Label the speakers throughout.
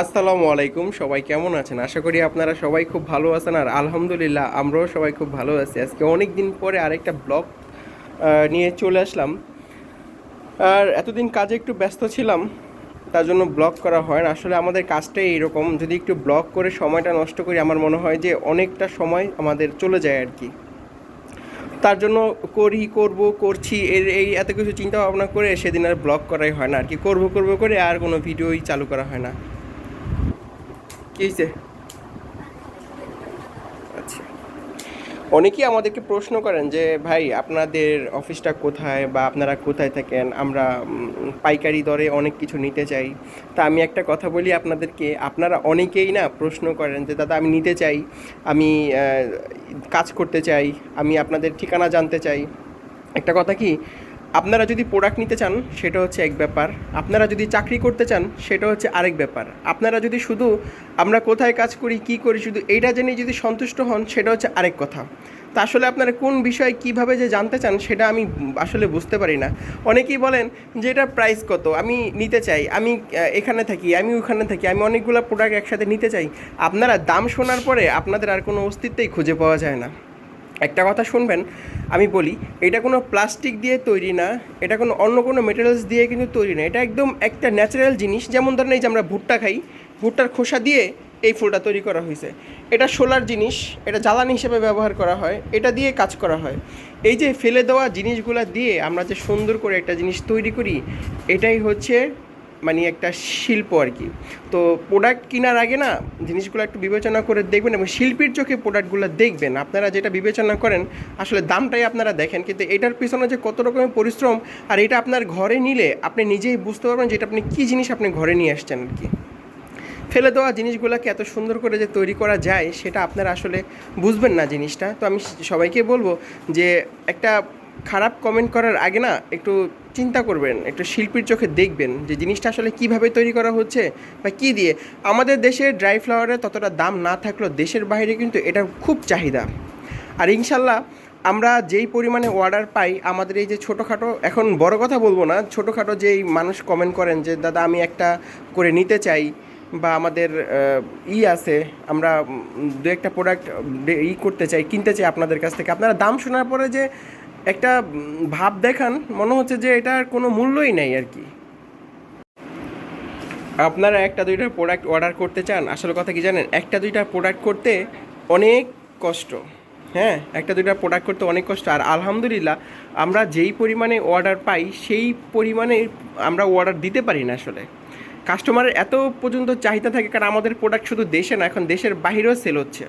Speaker 1: আসসালামু আলাইকুম, সবাই কেমন আছেন? আশা করি আপনারা সবাই খুব ভালো আছেন আর আলহামদুলিল্লাহ আমরাও সবাই খুব ভালো আছি। আজকে অনেক দিন পরে আরেকটা ব্লগ নিয়ে চলে আসলাম। আর এতদিন কাজে একটু ব্যস্ত ছিলাম, তার জন্য ব্লগ করা হয় না। আসলে আমাদের কাজটাই এইরকম, যদি একটু ব্লগ করে সময়টা নষ্ট করি, আমার মনে হয় যে অনেকটা সময় আমাদের চলে যায় আর কি। তার জন্য করি, করব, করছি, এর এই এত কিছু চিন্তা ভাবনা করে সেদিন আর ব্লগ করাই হয় না আর কি। করব করব করে আর কোনো ভিডিওই চালু করা হয় না। কী হয়েছে আচ্ছা। অনেকেই আমাদেরকে প্রশ্ন করেন যে, ভাই, আপনাদের অফিসটা কোথায় বা আপনারা কোথায় থাকেন? আমরা পাইকারি দরে অনেক কিছু নিতে চাই। তা আমি একটা কথা বলি আপনাদেরকে। আপনারা অনেকেই না প্রশ্ন করেন যে, দাদা, আমি নিতে চাই। আমি কাজ করতে চাই। আমি আপনাদের ঠিকানা জানতে চাই। একটা কথা কি? আপনারা যদি প্রোডাক্ট নিতে চান, সেটা হচ্ছে এক ব্যাপার। আপনারা যদি চাকরি করতে চান, সেটা হচ্ছে আরেক ব্যাপার। আপনারা যদি শুধু আমরা কোথায় কাজ করি, কি করি, শুধু এইটা জেনে যদি সন্তুষ্ট হন, সেটা হচ্ছে আরেক কথা। তা আসলে আপনারা কোন বিষয়ে কীভাবে যে জানতে চান, সেটা আমি আসলে বুঝতে পারি না। অনেকেই বলেন যে এটার প্রাইস কত? আমি নিতে চাই, আমি এখানে থাকি, আমি ওখানে থাকি, আমি অনেকগুলো প্রোডাক্ট একসাথে নিতে চাই। আপনারা দাম শোনার পরে আপনাদের আর কোনো অস্তিত্বই খুঁজে পাওয়া যায় না। একটা কথা শুনবেন, আমি বলি, এটা কোনো প্লাস্টিক দিয়ে তৈরি না, এটা কোনো অন্য কোনো মেটেরিয়ালস দিয়ে কিন্তু তৈরি না, এটা একদম একটা ন্যাচারাল জিনিস। যেমন ধরেন এই যে আমরা ভুট্টা খাই, ভুট্টার খোসা দিয়ে এই ফুলটা তৈরি করা হয়েছে। এটা সোলার জিনিস, এটা জ্বালানি হিসেবে ব্যবহার করা হয়, এটা দিয়ে কাজ করা হয়। এই যে ফেলে দেওয়া জিনিসগুলো দিয়ে আমরা যে সুন্দর করে একটা জিনিস তৈরি করি, এটাই হচ্ছে মানে একটা শিল্প আর কি। তো প্রোডাক্ট কেনার আগে না জিনিসগুলো একটু বিবেচনা করে দেখবেন এবং শিল্পীর চোখে প্রোডাক্টগুলো দেখবেন। আপনারা যেটা বিবেচনা করেন, আসলে দামটাই আপনারা দেখেন। কিন্তু এটার পিছনে যে কত রকমের পরিশ্রম আর এটা আপনার ঘরে নিলে আপনি নিজেই বুঝতে পারবেন যে এটা আপনি কী জিনিস আপনি ঘরে নিয়ে আসছেন আর কি। ফেলে দেওয়া জিনিসগুলোকে এত সুন্দর করে যে তৈরি করা যায়, সেটা আপনারা আসলে বুঝবেন না জিনিসটা। তো আমি সবাইকে বলব যে একটা খারাপ কমেন্ট করার আগে না একটু চিন্তা করবেন, একটু শিল্পীর চোখে দেখবেন যে জিনিসটা আসলে কীভাবে তৈরি করা হচ্ছে বা কী দিয়ে। আমাদের দেশে ড্রাই ফ্লাওয়ারের ততটা দাম না থাকলেও দেশের বাইরে কিন্তু এটা খুব চাহিদা। আর ইনশাল্লাহ আমরা যেই পরিমাণে অর্ডার পাই, আমাদের এই যে ছোটোখাটো, এখন বড় কথা বলব না, ছোটোখাটো যেই মানুষ কমেন্ট করেন যে, দাদা, আমি একটা করে নিতে চাই বা আমাদের ই আছে, আমরা দু একটা প্রোডাক্ট ই করতে চাই, কিনতে চাই আপনাদের কাছ থেকে। আপনারা দাম শোনার পরে যে একটা ভাব দেখান, মনে হচ্ছে যে এটার কোনো মূল্যই নেই আর কি। আপনারা একটা দুইটা প্রোডাক্ট অর্ডার করতে চান, আসলে কথা কি জানেন? একটা দুইটা প্রোডাক্ট করতে অনেক কষ্ট। হ্যাঁ একটা দুইটা প্রোডাক্ট করতে অনেক কষ্ট। আর আলহামদুলিল্লাহ, আমরা যেই পরিমাণে অর্ডার পাই, সেই পরিমাণে আমরা অর্ডার দিতে পারি না আসলে। কাস্টমারের এত পর্যন্ত চাহিদা থাকে, কারণ আমাদের প্রোডাক্ট শুধু দেশে না, এখন দেশের বাইরেও সেল হচ্ছে।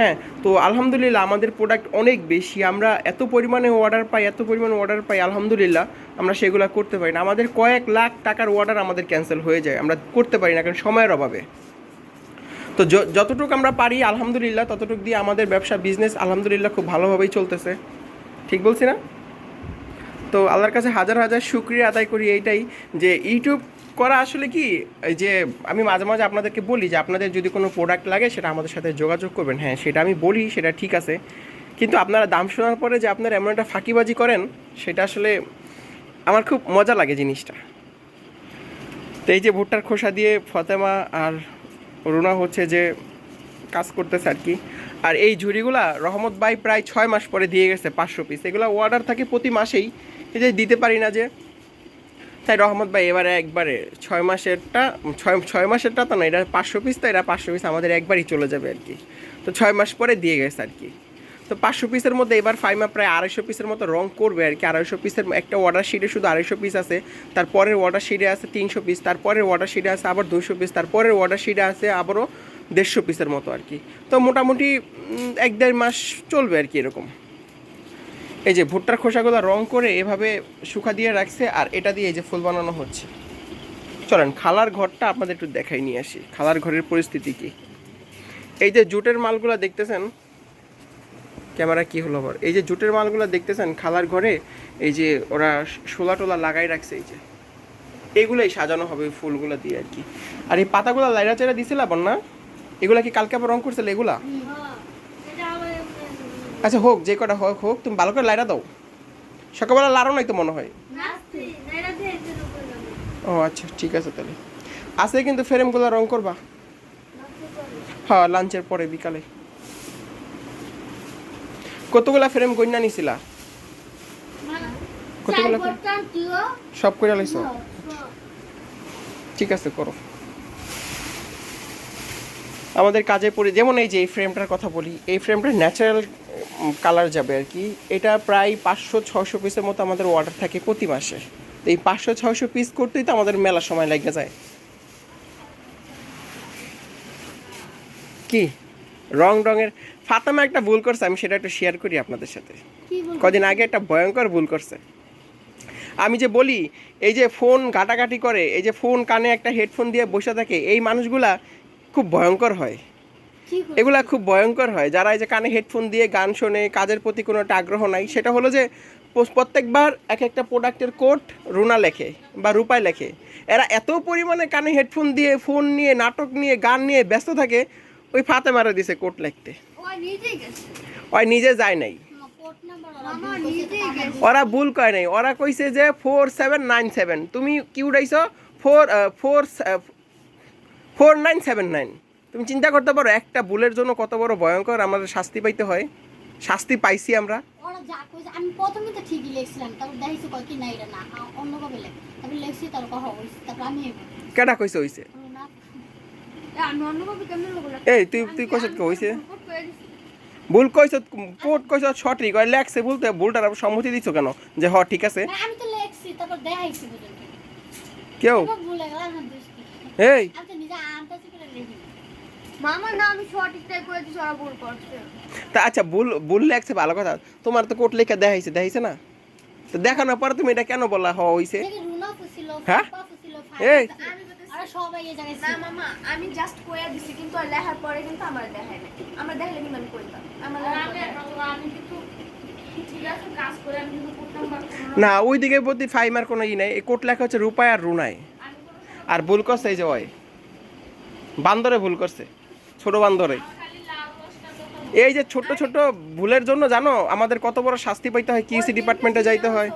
Speaker 1: হ্যাঁ তো আলহামদুলিল্লাহ আমাদের প্রোডাক্ট অনেক বেশি। আমরা এত পরিমাণে অর্ডার পাই, এত পরিমাণে অর্ডার পাই, আলহামদুলিল্লাহ আমরা সেগুলো করতে পারি না। আমাদের কয়েক লাখ টাকার অর্ডার আমাদের ক্যান্সেল হয়ে যায়। আমরা করতে পারি না, কারণ সময়ের অভাবে। তো যতটুকু আমরা পারি, আলহামদুলিল্লাহ, ততটুকু দিয়ে আমাদের ব্যবসা বিজনেস আলহামদুলিল্লাহ খুব ভালোভাবেই চলতেছে। ঠিক বলছি না? তো আল্লাহর কাছে হাজার হাজার শুক্রিয়া আদায় করি এইটাই যে ইউটিউব করা আসলে কি, এই যে আমি মাঝে মাঝে আপনাদেরকে বলি যে আপনাদের যদি কোনো প্রোডাক্ট লাগে সেটা আমাদের সাথে যোগাযোগ করবেন। হ্যাঁ সেটা আমি বলি, সেটা ঠিক আছে। কিন্তু আপনারা দাম শোনার পরে যে আপনারা এমন একটা ফাঁকিবাজি করেন, সেটা আসলে আমার খুব মজা লাগে জিনিসটা। তো এই যে ভুট্টার খোসা দিয়ে ফতেমা আর রুনা হচ্ছে যে কাজ করতেছে আর কি। আর এই ঝুড়িগুলা রহমত ভাই প্রায় ছয় মাস পরে দিয়ে গেছে, পাঁচশো পিস এগুলো অর্ডার থাকে প্রতি মাসেই। এই যে দিতে পারি না যে তাই রহমত ভাই, এবারে একবারে ছয় মাসেরটা, ছয় ছয় মাসেরটা তো না, এটা পাঁচশো পিস তো এটা পাঁচশো পিস আমাদের একবারই চলে যাবে আর কি। তো ছয় মাস পরে দিয়ে গেছে আর কি। তো পাঁচশো পিসের মধ্যে এবার ফাইমা প্রায় আড়াইশো পিসের মতো রং করবে আর কি। আড়াইশো পিসের একটা অর্ডার শিটে শুধু আড়াইশো পিস আছে, তারপরের অর্ডার শিটে আছে তিনশো পিস তারপরের অর্ডার শিটে আছে আবার দুশো পিস তারপরের অর্ডার শিটে আছে আবারও দেড়শো পিসের মতো আর কি। তো মোটামুটি এক দেড় মাস চলবে আর কি এরকম। এই যে ভুট্টার খোসাগুলো রং করে এভাবে শুকা দিয়ে রাখছে, আর এটা দিয়ে এই যে ফুল বানানো হচ্ছে। চলেন, খালার ঘরটা আপনাদের একটু দেখাই, নিয়ে আসি। খালার ঘরের পরিস্থিতি কি? এই যে জুটের মালগুলো দেখতেছেন? ক্যামেরা কি হলো আবার? এই যে জুটের মালগুলো দেখতেছেন, খালার ঘরে? এই যে ওরা শোলা টোলা লাগাই রাখছে, এই যে। এগুলোই সাজানো হবে ফুলগুলো দিয়ে আর কি। আর এই পাতাগুলো লাইরা চাইরা দিছিল আবার না? এগুলা কি কালকে আবার রং করছিল এগুলা? আচ্ছা হোক, যে কটা হোক হোক, তুমি ভালো করে লাইরা দাও। সকালবেলা লাড়ো নাই তো মনে হয়। ও আচ্ছা ঠিক আছে তাহলে। আছে কিন্তু ফ্রেমগুলো রং করবা। হ্যাঁ লাঞ্চের পরে, বিকালে। কতগুলা ফ্রেম গন্যা নিছিলা? কতগুলো সব করে লাইছো? ঠিক আছে, করো। আমাদের কাজে পড়ে যেমন এই যে এই ফ্রেমটার কথা বলি, এই ফ্রেমটা ন্যাচারাল কালার যাবে আর কি। এটা প্রায় পাঁচশো ছশো পিসের মতো আমাদের অর্ডার থাকে প্রতি মাসে। তো এই পাঁচশো ছশো পিস করতেই তো আমাদের মেলা সময় লেগে যায়। কি? রং রঙের ফাতেমা একটা ভুল করছে আমি সেটা একটু শেয়ার করি আপনাদের সাথে। কদিন আগে একটা ভয়ঙ্কর ভুল করছে। আমি যে বলি এই যে ফোন ঘাটাঘাটি করে এই যে ফোন কানে একটা হেডফোন দিয়ে বসে থাকে এই মানুষগুলা খুব ভয়ঙ্কর হয়। এগুলা খুব ভয়ঙ্কর হয়। যারা এই যে কানে হেডফোন দিয়ে গান শোনে কাজের প্রতি কোনো একটা আগ্রহ নাই সেটা হলো যে প্রত্যেকবার এক একটা প্রোডাক্টের কোড রুনা লেখে বা রূপায় লেখে। এরা এত পরিমাণে কানে হেডফোন দিয়ে ফোন নিয়ে নাটক নিয়ে গান নিয়ে ব্যস্ত থাকে ওই ফাতে মারা দিছে কোট লিখতে। ওই নিজে যায় নাই। ওরা ভুল কয় নাই। ওরা কইছে যে ফোর সেভেন নাইন সেভেন তুমি কি উঠাইছো four four four nine seven nine তুমি চিন্তা করতে পারো একটা ভুলের জন্য কত বড় ভয়ঙ্কর আমাদের শাস্তি পাইতে হয়। শাস্তি পাইছি আমরা।
Speaker 2: ওরা যা কইছে আমি প্রথমে তো ঠিকই লিখছিলাম তারপর দেখাইছি কয় কি না এটা না অন্যভাবে লেখ। তারপর লিখছি তার কথা হইছে তারপর আমি এগো
Speaker 1: কইছে হইছে? এই তুই তুই কইছ কে হইছে? ভুল কইছ কোট কইছ সঠিক কই লেখছে বলতে ভুলটার সম্মতি দিছ কেন? যে হ ঠিক আছে।
Speaker 2: আমি তো লিখছি তারপর দেখাইছি
Speaker 1: কেউ?
Speaker 2: কি?
Speaker 1: এই
Speaker 2: আমি তো নিজে আনতাছি করে লিখি
Speaker 3: মামা না আমি সঠিকটাই করে দিছি ভুল করছে।
Speaker 1: তা আচ্ছা ভুল ভুল লেখছে ভালো কথা। তোমার তো কোট লেখা দেখাইছে দেখাইছে না? তো দেখানোর পরে তুমি এটা কেন বললা হ হইছে?
Speaker 2: দেখি
Speaker 1: হ্যাঁ? এই।
Speaker 3: না মামা আমি জাস্ট কইয়া দিছি কিন্তু আর লেখার পরে কিন্তু আমার দেখায় না আমার দেখালে কিন্তু আমি কইতাম। আমার
Speaker 4: আমি কিন্তু ঠিক আছে কাজ করে আমি কিন্তু করতাম পারতাম
Speaker 1: না ওই দিকে প্রতি ফাইমার কোনো ই নাই। এই কোট লেখা হচ্ছে রূপায় আর রুনায়। আর ভুল করছে এই যে ওই। বান্দরে ভুল করছে। ছোট বান্দরে। এই যে ছোট ছোট ভুলের জন্য জানো, আমাদের কত বড় শাস্তি পাইতে হয়, কিউসি ডিপার্টমেন্টে যাইতে হয়।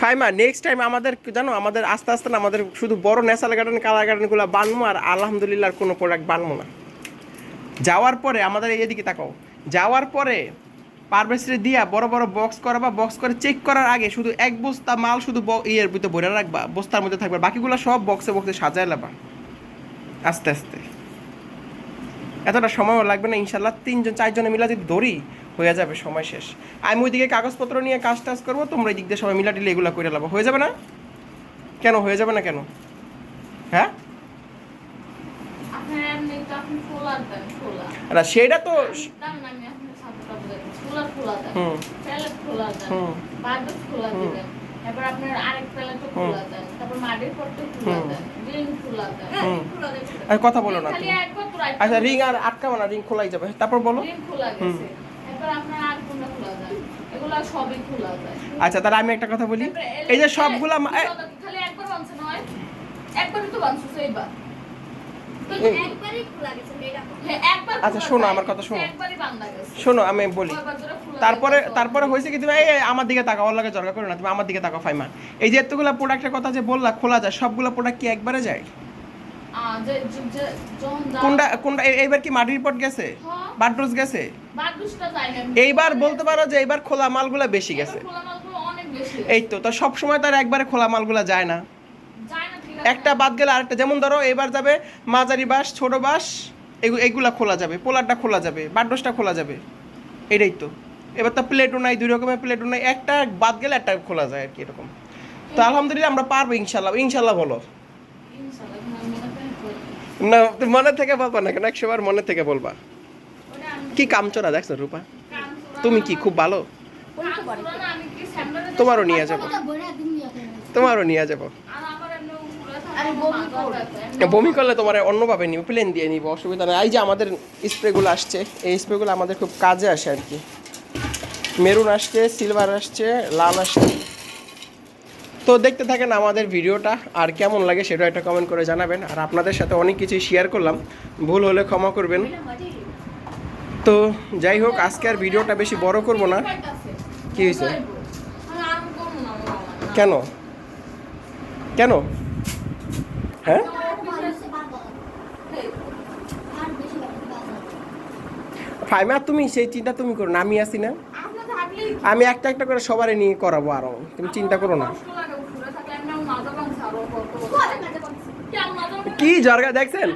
Speaker 1: ফাইমা নেক্সট টাইম আমাদের জানো, আমাদের আস্তে আস্তে না আমাদের শুধু বড় ন্যাশনাল গার্ডেন কালার গার্ডেনগুলো বানবো আর আলহামদুলিল্লাহ কোনো প্রোডাক্ট বানবো না। যাওয়ার পরে আমাদের এইদিকে তাকাও, যাওয়ার পরে পারভেসরে দিয়া বড় বড় বক্স করা বা বক্স করে চেক করার আগে শুধু এক বস্তা মাল শুধু ইয়ের ভিতরে ভরে রাখবা বস্তার মধ্যে থাকবে বাকিগুলো সব বক্সে বক্সে সাজায় লাবা। আস্তে আস্তে। এতটা সময়ও লাগবে না ইনশাল্লাহ তিনজন চারজনে মিলা যদি ধরি হয়ে যাবে সময় শেষ। আমি ওইদিকে কাগজপত্র নিয়ে কাজ টাজ করব তোমরা এই দিক দিয়ে সবাই মিলা টিলে এগুলো করে লাবো। হয়ে যাবে না? কেন হয়ে যাবে না কেন? হ্যাঁ? না সেটা তো
Speaker 4: দাম না আমি আপনার সাপোর্টটা খোলা প্যালেট খোলা। খোলা তারপর আপনার আরেক প্যালেটও খোলা তারপর মাটির পট্টও খোলা। খোলা
Speaker 3: দেয়
Speaker 1: আর কথা বলো না আচ্ছা রিং আর আটকাবো না রিং খোলাই যাবে। তারপর বলো। আচ্ছা তাহলে আমি একটা কথা বলি। এই যে সবগুলা মা-
Speaker 4: একবার তো বানছো সেইবার
Speaker 1: এই-
Speaker 3: একবারই খোলা গেছে এরকম
Speaker 4: হ্যাঁ একবার
Speaker 1: আচ্ছা,
Speaker 4: খোলা
Speaker 1: শোনো, আমার কথা শোনো।
Speaker 4: গেছে।
Speaker 1: শোনো আমি বলি। তারপরে তারপরে হয়েছে কি তুমি এই আমার দিকে তাকাও ওর লাগে জরকা করো না তুমি আমার দিকে তাকাও ফাইমা। এই যে এতগুলা প্রোডাক্টের কথা যে বললা খোলা যায় সবগুলো প্রোডাক্ট কি একবারে যায়? কোনটা কোনটা এইবার কি মাটির পট গেছে?
Speaker 4: হ্যাঁ।
Speaker 1: গেছে?
Speaker 4: যায় না।
Speaker 1: এইবার বলতে পারো যে এইবার খোলা মালগুলা বেশি গেছে।
Speaker 4: এবার খোলা মালগুলো অনেক বেশি
Speaker 1: এই তো তো সব সময় তো আর একবারে খোলা মালগুলা যায় না।
Speaker 4: যায়।
Speaker 1: একটা বাদ গেলে আরেকটা। যেমন ধরো, এবার যাবে মাঝারি বাস ছোট বাস এগু- এগুলা খোলা যাবে, পোলারটা খোলা যাবে বাড্রসটা খোলা যাবে। এটাই তো। এবার তো প্লেটও নাই, দুই রকমের প্লেটও নাই, একটা বাদ গেলে একটা খোলা যায় আর কি এরকম। তো আলহামদুলিল্লাহ আমরা পারব ইনশাল্লাহ ইনশাল্লাহ বলো। না মনে থেকে বলবা না কেন? একশো বার মনে থেকে বলবা। কি কামচোরা, দেখছ রূপা? তুমি কি, খুব ভালো? তোমারও নিয়ে যাব। তোমারও নিয়ে যাব
Speaker 4: আর আমার এমনি উপরে থাকে,
Speaker 3: আমি
Speaker 4: আমার
Speaker 3: বমি
Speaker 1: করলে তোমার অন্যভাবে নিব প্লেন দিয়ে নিব অসুবিধা নেই। এই যে আমাদের স্প্রেগুলো আসছে এই স্প্রেগুলো আমাদের খুব কাজে আসে আর কি। মেরুন আসছে সিলভার আসছে লাল আসছে। তো দেখতে থাকেন আমাদের ভিডিওটা আর কেমন লাগে সেটা একটা কমেন্ট করে জানাবেন। আর আপনাদের সাথে অনেক কিছু শেয়ার করলাম। ভুল হলে ক্ষমা করবেন। তো যাই হোক আজকে আর ভিডিওটা বেশি বড় করব না। কি হয়েছে?
Speaker 4: কেন? কেন? হ্যাঁ? ফাইমা তুমি সেই চিন্তা তুমি করো না, আমি আছি না। আমি একটা একটা করে সবারই নিয়ে করাবো আরও, তুমি চিন্তা করো না? কি জর্গা দেখছেন?